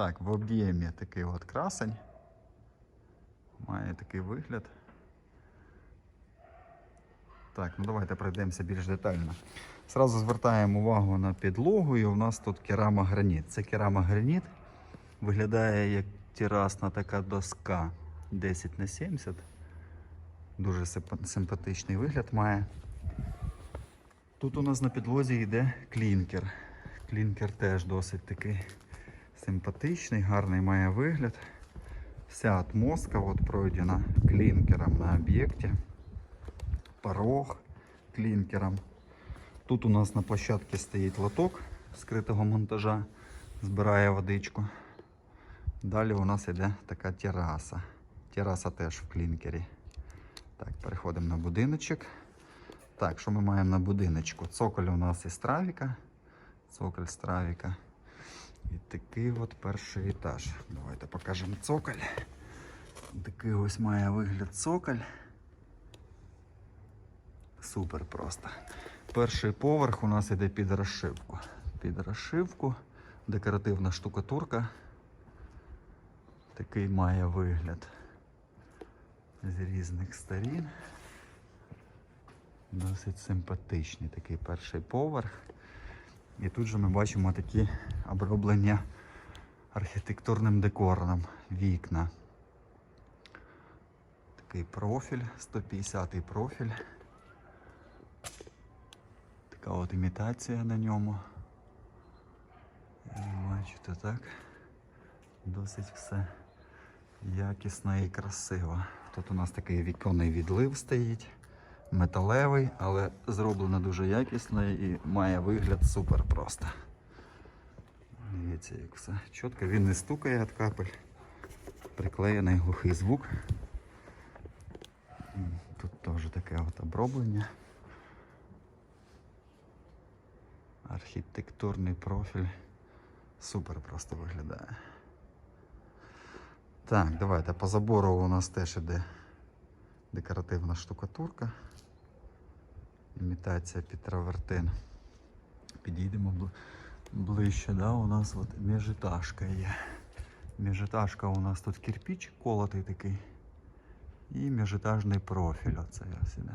Так, в об'ємі такий от красень. Має такий вигляд. Так, ну давайте пройдемося більш детально. Зразу звертаємо увагу на підлогу, і у нас тут керамограніт. Це керамограніт. Виглядає як терасна така доска 10 на 70. Дуже симпатичний вигляд має. Тут у нас на підлозі йде клінкер. Клінкер теж досить такий симпатичний, гарний має вигляд. Вся отмостка от пройдена клінкером на об'єкті. Порог клінкером. Тут у нас на площадці стоїть лоток скритого монтажа, збирає водичку. Далі у нас йде така тераса. Тераса теж в клінкері. Так, переходимо на будиночок. Так, що ми маємо на будиночку? Цоколь у нас із травіка. Цоколь з травіка. Такий от перший етаж. Давайте покажемо цоколь. Такий ось має вигляд цоколь. Супер просто. Перший поверх у нас іде під розшивку. Під розшивку, декоративна штукатурка. Такий має вигляд з різних сторін. Досить симпатичний такий перший поверх. І тут же ми бачимо такі оброблення архітектурним декором вікна. Такий профіль, 150-й профіль. Така от імітація на ньому. Бачите, так? Досить все якісно і красиво. Тут у нас такий віконний відлив стоїть, металевий, але зроблено дуже якісно і має вигляд супер просто. Дивіться, як все чітко. Він не стукає від капель. Приклеєний глухий звук. Тут теж таке от оброблення. Архітектурний профіль. Супер просто виглядає. Так, давайте по забору у нас теж іде декоративна штукатурка. Імітація під травертин. Підійдемо ближче, да? у нас от міжетажка є. Міжетажка у нас тут кирпич колотий такий. І міжетажний профіль. Оце ось іде.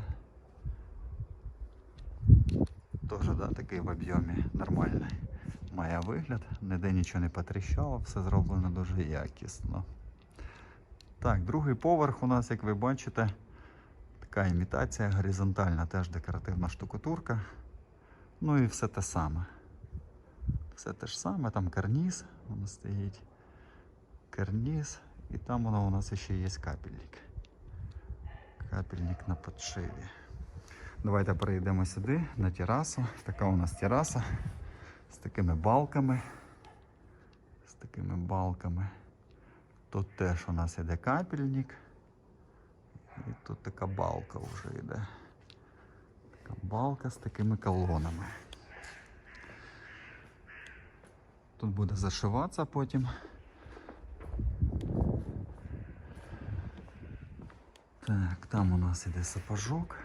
Теж да, такий в об'ємі нормальний. Має вигляд, ніде нічого не потріщало, все зроблено дуже якісно. Так, другий поверх у нас, як ви бачите, така імітація горизонтальна, теж декоративна штукатурка. Ну і все те саме. Все те ж саме, там карніз, воно стоїть. Карніз, і там воно у нас ще є капельник. Капельник на подшиві. Давайте перейдемо сюди, на терасу. Така у нас тераса з такими балками. З такими балками. Тут теж у нас іде капельник. І тут така балка вже йде. Така балка з такими колонами. Тут буде зашиватися потім. Так, там у нас іде сапожок.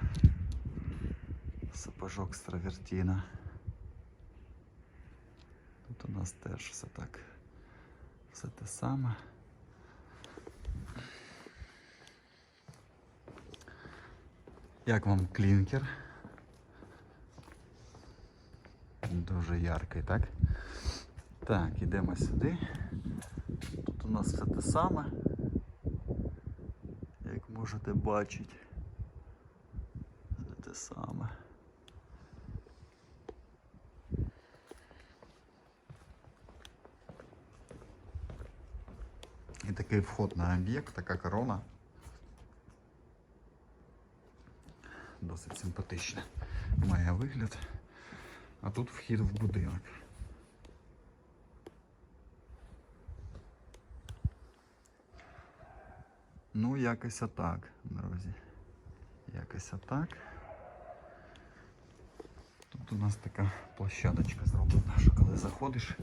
Сапожок з травертіна. Тут у нас теж все так. Все те саме. Як вам клінкер? Дуже яркий, так? Так, ідемо сюди. Тут у нас все те саме, як можете бачити. Все те саме. І такий вход на об'єкт, така корона. Досить симпатична. Має вигляд. А тут вхід в будинок. Ну, якось отак, друзі. Якось отак. Тут у нас така площадочка зроблена, що коли заходиш,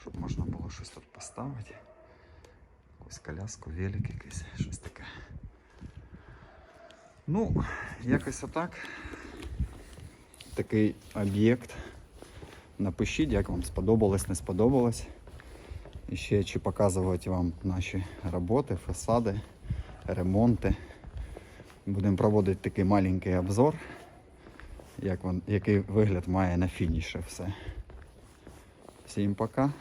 щоб можна було щось тут поставити. Якусь коляску, велик якийсь, щось таке. Ну, якось отак. Такий об'єкт. Напишіть, як вам сподобалось, не сподобалось. І ще чи показувати вам наші роботи, фасади, Ремонти. Будемо проводити такий маленький обзор, як він, який вигляд має на фініші все. Всім пока.